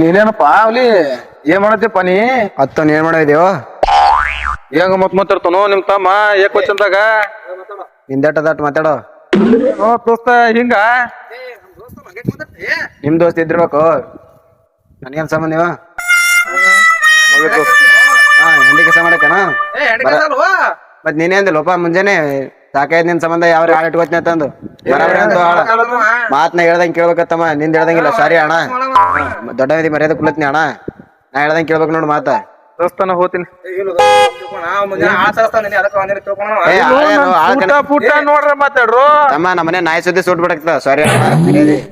ನೀನೇನಪ್ಪ? ಅವಲಿ ಏನ್ ಮಾಡತ್ತಿಪ್ಪ ನೀ? ಹತ್ತು ಏನ್ ಮಾಡಿದೇವ ಹೆಂಗ ಮತ್ ಮಾತಾಡ್ತಾನೋ ನಿಮ್ ತಮ್ಮ ಏಕ್ ವಚನದಾಗ? ನಿಂದಟ ದಟ್ ಮಾತಾಡೋ. ಓ ದೋಸ್ತ ಹಿಂಗ? ನಿಮ್ ದೋಸ್ತ ಇದ್ದಿರ್ಬೇಕು. ನನಗೇನ್ ಸಂಬಂಧ ಇವ. ಹಾ ಹೆಂಡಿ ಕೆಲಸ ಮಾಡಕ್ಕನ? ಮತ್ ನೀನೇ ಅಂದಿಲ್ಲಪ್ಪ ಮುಂಜಾನೆ. ಸಾಕಾಯ್ತು ನಿನ್ ಸಂಬಂಧ ಯಾವ ಹಾಳು ಇಟ್ಕೋತೀನಿ ಅಂತಂದು ಬರಾಬರಿ ಅಂತ ಹಾಳ ಮಾತ್ನ ಹೇಳ್ದಂಗ್ ಕೇಳ್ಬೇಕತ್ತಮ್ಮ ನಿಂದ ಹೇಳ್ದಂಗಿಲ್ಲ. ಸಾರಿ ಅಣ್ಣ. ದೊಡ್ಡ ಮಂದಿ ಮರ್ಯಾದೆ ಕುಲತ್ನಿ ಅಣ್ಣ. ನಾ ಹೇಳ್ದಂಗ್ ಕೇಳ್ಬೇಕು ನೋಡು ಮಾತ. ದೋಸ್ತನ ಹೋತೀನಿ. ಪುಟ್ಟ ನೋಡ್ರ ಮಾತಾಡ್ರು. ತಮ್ಮ ನಮ್ಮನೆ ನಾಯಿ ಸುದ್ದಿ ಸುಟ್ ಬಿಡಕ್ತ ಸಾರಿ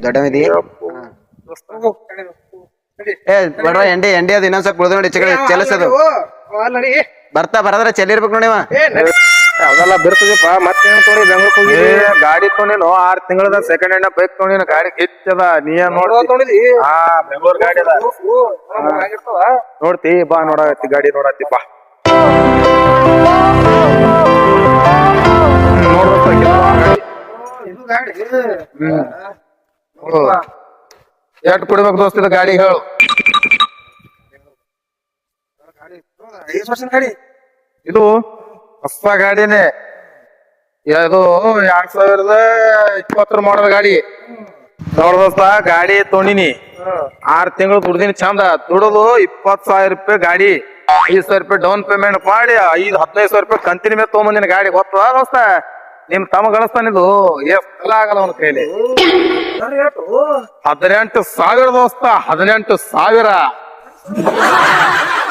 ದೊಡ್ಡ ಮಂದಿ ಏ ಬಡ್ವ ಎಂಡಿ ಎಂಡಿ ಅದು ಇನ್ನೊಂದ್ ಸ್ವಲ್ಪ ಉಳ್ದು ನೋಡಿ ಚೆಲಸದು ಬರ್ತಾ ಬರದ್ರ ಚೆಲ್ಲಿರ್ಬೇಕು ನೋಡಿ ಇವ. ಅದೆಲ್ಲ ಬಿರ್ತದಪ್ಪ ಮತ್ತೇನ್ ತೊಗೊಂಡಿ ಬೆಂಗ್ಳೂರ್ ಹೋಗಿ ಗಾಡಿ ತೊಗೊಂಡಿನು ಆರ್ ತಿಂಗಳದ ಸೆಕೆಂಡ್ ಹ್ಯಾಂಡ್ ಬೈಕ್ ತೊಗೊಂಡಿನ. ಗಾಡಿ ಗಿಚ್ಚದ ನೀ ಏನ್ ನೋಡ್ತಿ ಹಾ ಬೆಂಗಳೂರ್ ಗಾಡಿ ಅದ. ನೋಡ್ತಿ ಬಾ ನೋಡತ್ತಿ ಗಾಡಿ ನೋಡತ್ತಿ ಬಾ. ಎಷ್ಟು ಕೊಡ್ಬೇಕು ದೋಸ್ತಿದ ಗಾಡಿ ಹೇಳು. ಇದು ಹೊಸ ಗಾಡಿನೇ. ಇದು ಎರಡ್ ಸಾವಿರದ ಇಪ್ಪತ್ತರ ಮಾಡಲ್ ಗಾಡಿ. ನೋಡ್ ದೋಸ್ತ ಗಾಡಿ ತೊಂಡಿನಿ. ಆರ್ ತಿಂಗಳು ದುಡ್ದಿನಿ ಚಂದ. ದುಡದು ಇಪ್ಪತ್ ಸಾವಿರ ರೂಪಾಯಿ ಗಾಡಿ ಐದ್ ಸಾವಿರ ರೂಪಾಯಿ ಡೌನ್ ಪೇಮೆಂಟ್ ಮಾಡಿ ಐದ್ ಹದಿನೈದು ಸಾವಿರ ರೂಪಾಯಿ ಕಂತಿನ ಮೇಲೆ ತಗೊಂಬಂದಿನ ಗಾಡಿ. ಗೊತ್ತದ ದೋಸ್ತ? ನಿಮ್ ತಮ್ಮ ಗಳಿಸ್ತಾನಿದು ಎಷ್ಟೆಲ್ಲ ಆಗಲ್ಲ ಅವನ ಕೈಲಿ? ಹದಿನೆಂಟು ಸಾವಿರ ದೋಸ್ತ ಹದಿನೆಂಟು ಸಾವಿರ.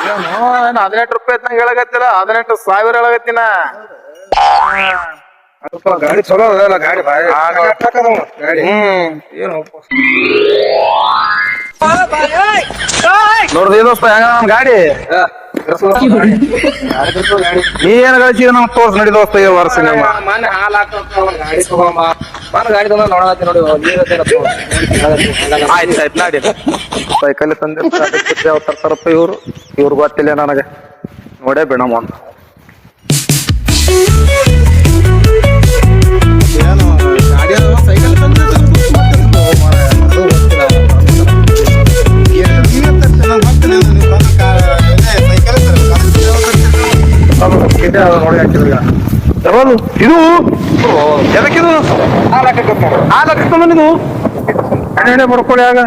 ಏನು ಹದಿನೆಂಟು ರೂಪಾಯಿ ನಂಗೆ ಹೇಳಕತ್ತಿಲ್ಲ ಹದಿನೆಂಟು ಸಾವಿರ ಹೇಳಕತ್ತಿನ. ಗಾಡಿ ಚಲೋ ಅದಲ್ಲ ಗಾಡಿ ಹ್ಮ್ ಏನು ನೋಡ್ರಿ ದೋಸ್ತ ಹೆಂಗ ನಮ್ ಗಾಡಿ? ನೀ ಏನ್ ಗಳಿಸಿದ ನಮ್ ತೋರ್ಸ್ ನಡಿ ದೋಸ್ತ ಈ ವರ್ಷ ನಿಮ್ಮ. ಮನೆ ಹಾಲ್ ಗಾಡಿ ತಗೊಂಬ ಮನ ಗಾಡಿ ತಗೊಂಡ್ ನೋಡತ್ತಿ ನೋಡಿ ಆಯ್ತು ಆಯ್ತು ನಾಡಿ. ಸೈಕಲ್ ತಂದೆ ಯಾವ ತರ್ತಾರಪ್ಪ ಇವ್ರು. ಇವ್ರು ಗೊತ್ತಿಲ್ಲ ನನಗೆ. ನೋಡೇ ಬಿಡಮ್ಮ ಅಂತ ಯಾವುದು ಇದು ಎದಕ್ಕಿದು ಹಾಲು ಹಾಕಿಸ್ಕೊಂಬಂದಿದ್ದು ಎಣ್ಣೆ ಮಾಡ್ಕೊಳ್ಳಿ ಆಗ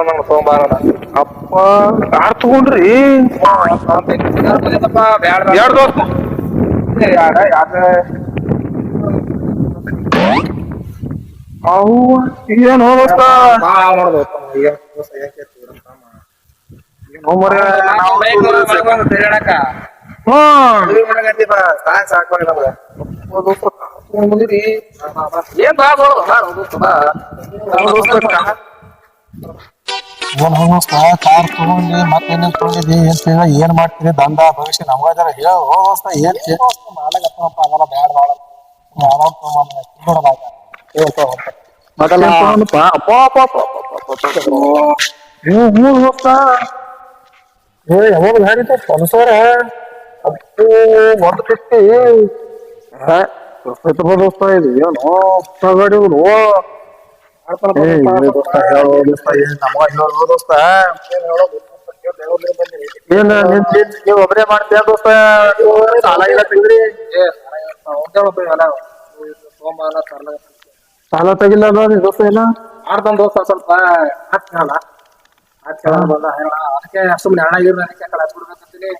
ನಂಗೆ ತಗೊಂಬಾರ ಅಪ್ಪ ಕಾರ್ ತಗೊಂಡ್ರಿ ಎರಡು ದೋಸ್ತ ಅವು ಏನು ದೋಸ್ತ ಏನೋ ಮರೆ, ನಾವು ತಿರ್ಗಾಡಕ ಹ್ಮ್ ಏನ್ ಬಾ ನೋಡು ಬಾ ದೋಸ್ತ ಬಾ ಕಾರ್ ತಗೊಂಡಿ ಮತ್ತೇನೇನ್ ತಗೊಂಡಿದ್ದಿ ಏನ್ ತಿಂಗಳ ಏನ್ ಮಾಡ್ತೀರಿ ದಂಡ ಭವಿಷ್ಯ ನಮ್ಗ ಜರ ಹೇಳ ಹೋಗೋಸ್ತ ಏನ್ ಮಾಲಕತ್ತಪ್ಪ ಅದೆಲ್ಲ ಬ್ಯಾಡ ಬಾಳ. ಅಮೌಂಟ್ ತಗೊಂಬಂದ ಮೊದಲ ಅಪ್ಪ ಅಪ್ಪ ಅಪ್ಪ ಅಪ್ಪ ಹ್ಞೂ ಹ್ಞೂ ದೋಸ್ತ. ಏ ಯಾವಾಗ ಗಾಡಿ ಪಲ್ಸರ ಅದು ಒಂದು ಫಿಫ್ಟಿ ದೋಸ್ತ ದೋಸ್ತ ಇದು ಏನು ಹೊಸ ಗಾಡಿ ನೀವ್ ಒಬ್ರೇ ಮಾಡ್ತೀಯ ದೋಸ್ತ? ಸಾಲ ಇಲ್ಲ ತೆಗ್ದ್ರಿ ಸಾಲ ತೆಗಿಲ್ಲ ನೋಡಿ ದೋಸ್ತ ಇಲ್ಲ ಮಾಡ್ತಾನ ದೋಸ್ತ ಸ್ವಲ್ಪ. ಬಂದ ಅದಕ್ಕೆ ಸುಮ್ಮನೆ ಹಣ ಇರ್ಲಿ ಅದಕ್ಕೆ ಕಡೆ ಹಚ್ಬಿಡ್ಬೇಕಂತೀನಿ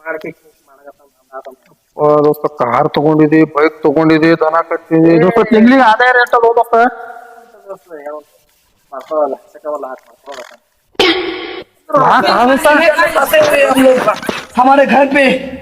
ಮಾಡಕ್ಕೆ ಮಾಡಕತ್ತ ಓ ದೋಸ್ತ ಕಾರ್ ತಗೊಂಡಿದಿ ಬೈಕ್ ತಗೊಂಡಿದಿ ದನ ಕಟ್ಟಿದಿ ದೋಸ್ತ ತಿಂಗ್ಳಿಗೆ ಆದಾಯ ರೇಟ್ ಅದ ದೋಸ್ತ ಮಾಡ್ಕೊಳಲ್ಲ ಸಿಕ್ಕವಲ್ಲ ಹಾಕಿ ಮಾಡ್ಕೊಳಲ್ಲ हमारे घर पे हे ಅಲ್ಲ ಅವನೇ ಯಾರೇ ಮಾಡಿಲ್ಲ ನಾನು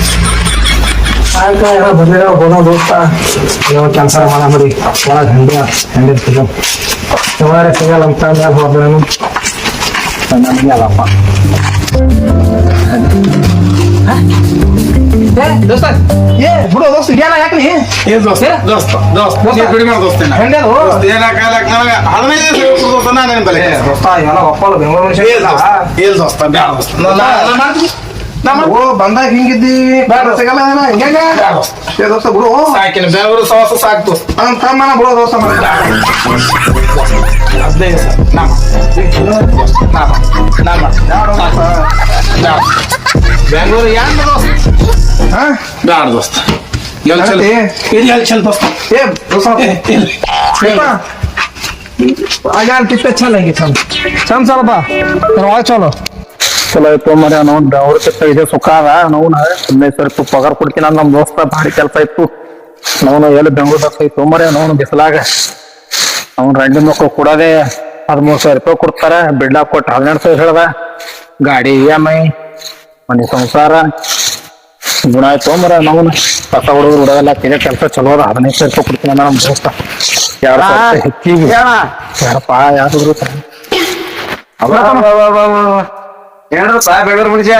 ಓ, ಓ. ಆಯ್ತು ಏನೋ ಬಂದಿರೋ ಹೋದ ದೋಸ್ತ ಏನೋ ಕೆಲಸ ಮಾಡ ಮಾಡಿ ಒಳಗೆ ಹಂಡಿ ಹಂಡಿ ಇರ್ತಿದ್ದು ಸುಮಾರು ಸಿಗಲ್ಲ ಅಂತ ಮೇಲೆ ಹೋದ್ರೇನು ನನಗೆ ಅಲ್ಲಪ್ಪ ದೋಸ್ತ ಏ ಬಿಡು ದೋಸ್ತ ಏನ ಯಾಕೆ ನೀ ಏ ದೋಸ್ತ ದೋಸ್ತ ದೋಸ್ತ ನೀ ಬಿಡಿ ಮಾಡು ದೋಸ್ತ ಇನ್ನ. ಹೆಂಗೆ ಅದು ದೋಸ್ತ ಏನ್ ಹಾಕಲ್ಲ ನನಗೆ ಹದಿನೈದು ದಿವಸ ಹೇಳ್ಕೊಡು ದೋಸ್ತ ನಾನು ನಿನ್ ಬಳಿ ದೋಸ್ತ ಏನೋ ಒಪ್ಪಲ್ಲ ಬೆಂಗಳೂರು ಮನುಷ್ಯ ಏ ದೋಸ್ತ ಏ ದೋಸ್ತ ಬ್ಯಾಡ ದೋಸ್ತ ನಾ- ನಾ- ನಾ ಮಾಡ್ತೀನಿ. ಓ ಬಂದಾಗ ಹಿಂಗಿದ್ದಿ. ಬೇಡ ಸಿಗಲ್ಲ ಹಿಂಗ ಏ ದೋಸ್ತ ಬಿಡು. ಸಾಕಿನ ಬೆಂಗಳೂರು ಸವಾಸ ಸಾಕು ದೋಸ್ತ ಅವ್ನ್ ತಮ್ಮನ ಬಿಡು ದೋಸ್ತ ಮಾಡಿ ಹದಿನೈದು ಸಾವಿರ. ನಾ ಮಾಡ್ತೀನಿ. ನಾ ಮಾಡ್ತೀನಿ. ನಾ ಮಾಡ್ತೀನಿ. ಬ್ಯಾಡ. ಬೆಂಗಳೂರು ಯಾನ್ ದೋಸ್ತ? ಹಾ? ಬ್ಯಾಡ ದೋಸ್ತ. ಎಲ್ ಚಲ್ ಅದೇ. ಇಲ್ಲಿ ಎಲ್ ದೋಸ್ತ? ಏ ದೋಸ್ತ. ಆಗ ಟಿಪ್ಪ ಚಂದ ಹೆಂಗೆ ಚಂದ ಚಂದ ಚಲಪ್ಪ ಚಲೋ. ಚಲೋ ಆಯ್ತು ಮರ ನಾವು ಅವ್ರ ಕೆತ್ತ ಇದೆ ಸುಖ ಅದ. ನಾವು ಹದಿನೈದು ಸಾವಿರ ರೂಪಾಯಿ ಪಗಾರ ಕೊಡ್ತೀನಿ ನಮ್ಮ ದೋಸ್ತ ಭಾರಿ ಕೆಲಸ ಇತ್ತು. ನಾವು ಎಲ್ಲಿ ಬೆಂಗ್ಳೂರ್ದಾಗ ಐತು ಮರ ನಾವು ಬಿಸಲಾಗ. ಅವ್ನು ರಂಡಿ ಮಕ್ಕಳು ಕೊಡೋದೇ ಹದಿಮೂರು ಸಾವಿರ ರೂಪಾಯಿ ಕೊಡ್ತಾರ. ಬಿಡ್ಲಾಕ್ ಕೊಟ್ಟು ಹದಿನೆಂಟು ಸಾವಿರ ಹೇಳ್ದ. ಗಾಡಿ ಇ ಎಂ ಐ ಮನೆ ಸಂಸಾರ. ಗುಣ ಆಯ್ತು ಮರ ನಾವು ಕಸ ಹುಡುಗರು ಹುಡುಗಲ್ಲ ತಿನ್ನ ಕೆಲಸ ಚಲೋ ಅದ. ಹದಿನೈದು ಸಾವಿರ ರೂಪಾಯಿ ಕೊಡ್ತೀನಿ ನಮ್ಮ ದೋಸ್ತ. ರೂಪಾಯಿ ಹೆಚ್ಚಿಗೆ. ಯಾರಪ್ಪ ಯಾರು ಏನಪ್ಪ ಬೆಳೂರು ಮನುಷ್ಯ?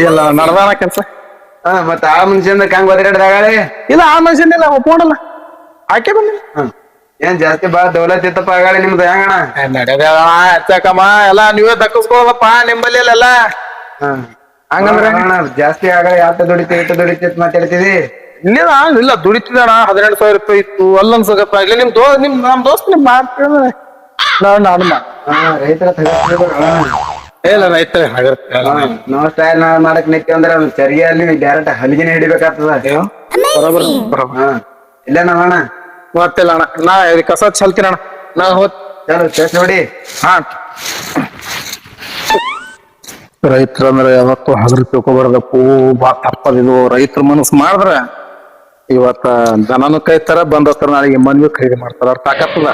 ಇಲ್ಲ ನಡ್ದಾನ ಕೆಲ್ಸ. ಹಾ ಮತ್ತ ಆ ಮನುಷ್ಯಂದ ಕಂಗ್ ಒದರಾಡ್ದಾಗಳೆ ಇಲ್ಲ ಆ ಮನುಷ್ಯನಿಲ್ಲ ಒಪ್ಕೊಂಡಿಲ್ಲ ಆಕೆ ಬಂದಿಲ್ಲ ಏನ್ ಜಾಸ್ತಿ ಬಾ ದೌಲತ್ ಇತ್ತಪ್ಪ ಆಗಾಳೆ ನಿಮ್ದು ಹೆಂಗಣ ಹಚ್ಚಕಮ್ಮ ಎಲ್ಲ ನೀವೇ ದಕ್ಕಸ್ಕೊಳಪ್ಪ ನಿಂಬಲ್ಲಿ ಎಲ್ಲ ಹಂಗಂದ್ರೆ ಜಾಸ್ತಿ ಆಗಳೆ ಯಾತ ದುಡಿತ ಇಟ್ಟು ದುಡಿತ ಅಂತ ಮಾತಾಡ್ತಿದಿ? ಇಲ್ಲ ಇಲ್ಲ ದುಡಿತಿದಣ ಹದಿನೆಂಟು ಸಾವಿರ ರೂಪಾಯಿ ಇತ್ತು ಅಲ್ಲೊಂದ್ ಅನ್ಸಕಪ್ಪ ಇಲ್ಲ ನಿಮ್ ದೋ ನಿಮ್ ನಮ್ ದೋಸ್ತ್ ನಿಮ್ ನಾನು ನಾನು ರೈತರ ಇಲ್ಲ ರೈತರ ಆಗಿರುತ್ತೆ ನಾವ್ ಸ್ಟೈಲ್ ನಾವ್ ಮಾಡಕ್ ನಿತ್ತಿ ಅಂದ್ರೆ ಅವ್ನ್ ಚರಿಗೆ ಅಲ್ಲಿ ಡೈರೆಕ್ಟ್ ಹಲಿಗೆನೆ ಹಿಡಿಬೇಕಾಗ್ತದ. ಬರೋಬರ್ ಬರೋಬರ್. ಹಾ ಇಲ್ಲ ಅಣ್ಣ. ಗೊತ್ತಿಲ್ಲ ಅಣ್ಣ ನಾ ಇದು ಕಸ ಚಲ್ತೀನಿ ಅಣ್ಣ. ನಾ ಹೋತ್ ಚಲೋ ಚೆಸ್ ನೋಡಿ. ಹಾ. ರೈತರ ಅಂದ್ರೆ ಯಾವತ್ತು ಹಗರು ತಿಳ್ಕೊಬಾರ್ದಪ್ಪು ಬಾ ತಪ್ಪದಿದು ರೈತರ ಮನಸ್ಸು ಮಾಡಿದ್ರ ಇವತ್ತ ದನನು ಕೈತಾರ ಬಂದತ್ತಾರ ನಾಳೆಗೆ ಮನ್ವಿ ಖರೀದಿ ಮಾಡ್ತಾರ. ಅವ್ರ ತಾಕತ್ತದ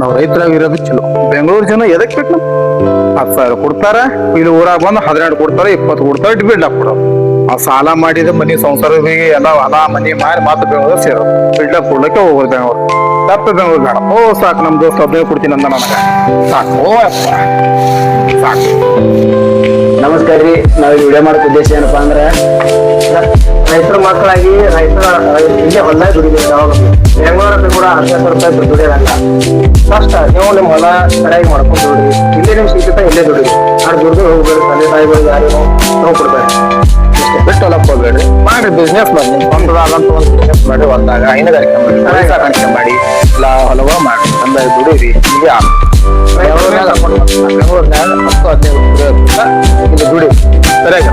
ನಾವ್ ರೈತರಾಗ ಇರೋದು ಚಲೋ. ಬೆಂಗಳೂರು ಜನ ಎದಕ್ಕೆ ಬೇಕು? ಹತ್ತು ಸಾವಿರ ಕೊಡ್ತಾರ, ಇಲ್ಲಿ ಊರಾಗ ಬಂದು ಹದಿನೆಂಟು ಕೊಡ್ತಾರ, ಇಪ್ಪತ್ತು ಕೊಡ್ತಾರ ಡಿಬಿಡ್ ಕೊಡೋದು ಆ ಸಾಲ ಮಾಡಿದ ಮನೆ ಸಂಸಾರಗಳಿಗೆ ಎಲ್ಲ ಹೊಲ ಮನೆ ಮಾರಿ ಮಾತು ಬೆಂಗಳೂರು ಸೇರೋದು. ಬಿಲ್ಡಪ್ ಕೊಡ್ಲಿಕ್ಕೆ ಹೋಗೋದು ಬೆಂಗಳೂರು. ತಪ್ಪ ಬೆಂಗಳೂರು ಬೇಡ. ಓ, ಸಾಕು, ನಮ್ ದೋಸ್ತ ಒಬ್ಬನೇ ಕೊಡ್ತೀನಿ ಅಂದ ನನಗ. ಸಾಕು ಸಾಕು. ನಮಸ್ಕಾರ ರೀ. ನಾವು ಈ ವಿಡಿಯೋ ಮಾಡೋ ಉದ್ದೇಶ ಏನಪ್ಪಾ ಅಂದ್ರೆ, ರೈತರ ಮಕ್ಕಳಾಗಿ ರೈತರ ಇಲ್ಲೇ ಹೊಲದಾಗ ದುಡಿಬೇಕು ಯಾವಾಗ ಬೆಂಗಳೂರಲ್ಲಿ ಕೂಡ ಹದಿನೈದು ರೂಪಾಯಿ ದುಡಿಯೋದಲ್ಲ ಕಷ್ಟ ನೀವು ನಿಮ್ಮ ಹೊಲ ಸರಿಯಾಗಿ ಮಾಡ್ಕೊಂಡು ದುಡಿ ಇಲ್ಲೇ ನಿಮ್ಗೆ ಸಿಗುತ್ತೆ ಇಲ್ಲೇ ದುಡಿರಿ ಆ ದುಡ್ದು ಹೋಗ್ಬೇಡಿ ತಂದೆ ತಾಯಿಗಳು ಯಾರಿಗೂ ನೋವು ಕೊಡ್ತಾರೆ ಇಷ್ಟೇ ಬಿಟ್ಟು ಹೊಲಕ್ ಹೋಗ್ಬೇಡ್ರಿ ಮಾಡಿ ಬಿಸ್ನೆಸ್ ಮಾಡಿ ನಿಮ್ ಸ್ವಂತದಾದಂತ ಒಂದು ಬಿಸ್ನೆಸ್ ಮಾಡಿ ಹೊಲ್ದಾಗ. ಹೈನುಗಾರಿಕೆ ಮಾಡಿ ಕುರಿ ಸಾಕಾಣಿಕೆ ಮಾಡಿ. ಇಲ್ಲ ಹೊಲವ ಮಾಡಿ. ತಂದ ದುಡೀರಿ ಈಗ ಬೆಂಗಳೂರ್ನಾಗ ಬೆಂಗಳೂರ್ನಾಗ ಹತ್ತು ಹದಿನೈದು. ಇಲ್ಲಿ ದುಡಿ. ಸರಿಯಾಗಿ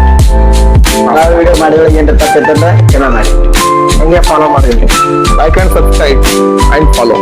ನಾವ್ ವಿಡಿಯೋ ಮಾಡಿದ್ರೆ ಏನ್ರ ತಪ್ಪಿದ್ದಂದ್ರೆ ಏನೋ ಮಾಡಿ. ಹಂಗೆ ಫಾಲೋ ಮಾಡಿ like and subscribe and follow